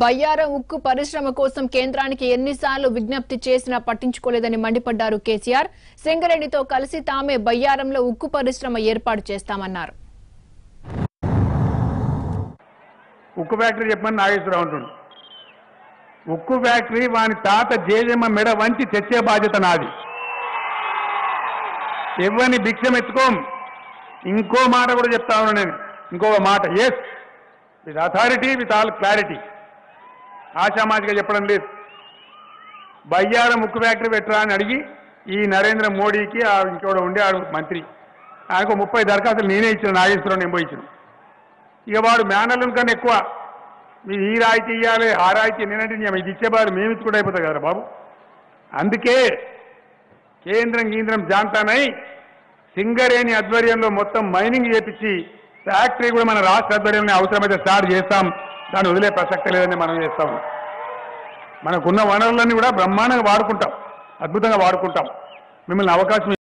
బయ్యారం ఉక్కు పరిశ్రమ కోసం కేంద్రానికి ఎన్నిసార్లు విజ్ఞప్తి చేసినా పట్టించుకోలేదని మండిపడ్డారు కేసీఆర్. సింగరేణితో కలిసి తామే బయ్యారంలో ఉక్కు పరిశ్రమ ఏర్పాటు చేస్తామన్నారు. ఉక్కు ఫ్యాక్టరీ చెప్పమని నాగేశ్వరరావు అంటుండు. ఉక్కు ఫ్యాక్టరీ వాని తాత జేజమ్మ మెడ వంచి తెచ్చే బాధ్యత నాది. ఎవరిని భిక్షం ఎత్తుకోం? ఇంకో మాట కూడా చెప్తా ఉన్నాను నేను. ఇంకొక మాట. Yes with authority with all clarity ఆషామాషిగా చెప్పడం లేదు. బయ్యార ముక్కు ఫ్యాక్టరీ పెట్టరా అని అడిగి ఈ నరేంద్ర మోడీకి ఆ ఇంకోడు ఉండే ఆడు మంత్రి. ఆయనకు ముప్పై దరఖాస్తులు నేనే ఇచ్చిన నాగేశ్వరరావు నేను పోయి ఇచ్చిన. ఇక వాడు మేనల్లుని కన్నా ఎక్కువ. మీరు ఈ రాయితీ ఇవ్వాలి ఆ రాయితీ నేనంటే ఇది ఇచ్చేవారు మేము ఇచ్చుకుంటూ అయిపోతాయి కదా బాబు. అందుకే కేంద్రం కేంద్రం జాంతానై సింగరేణి ఆధ్వర్యంలో మొత్తం మైనింగ్ చేపించి ఫ్యాక్టరీ కూడా మన రాష్ట్ర ఆధ్వర్యంలో అవసరమైతే స్టార్ట్ చేస్తాం. దాన్ని వదిలే ప్రసక్తి లేదని మనం చేస్తాం. మనకున్న వనరులన్నీ కూడా బ్రహ్మాండంగా వాడుకుంటాం. అద్భుతంగా వాడుకుంటాం. మిమ్మల్ని అవకాశం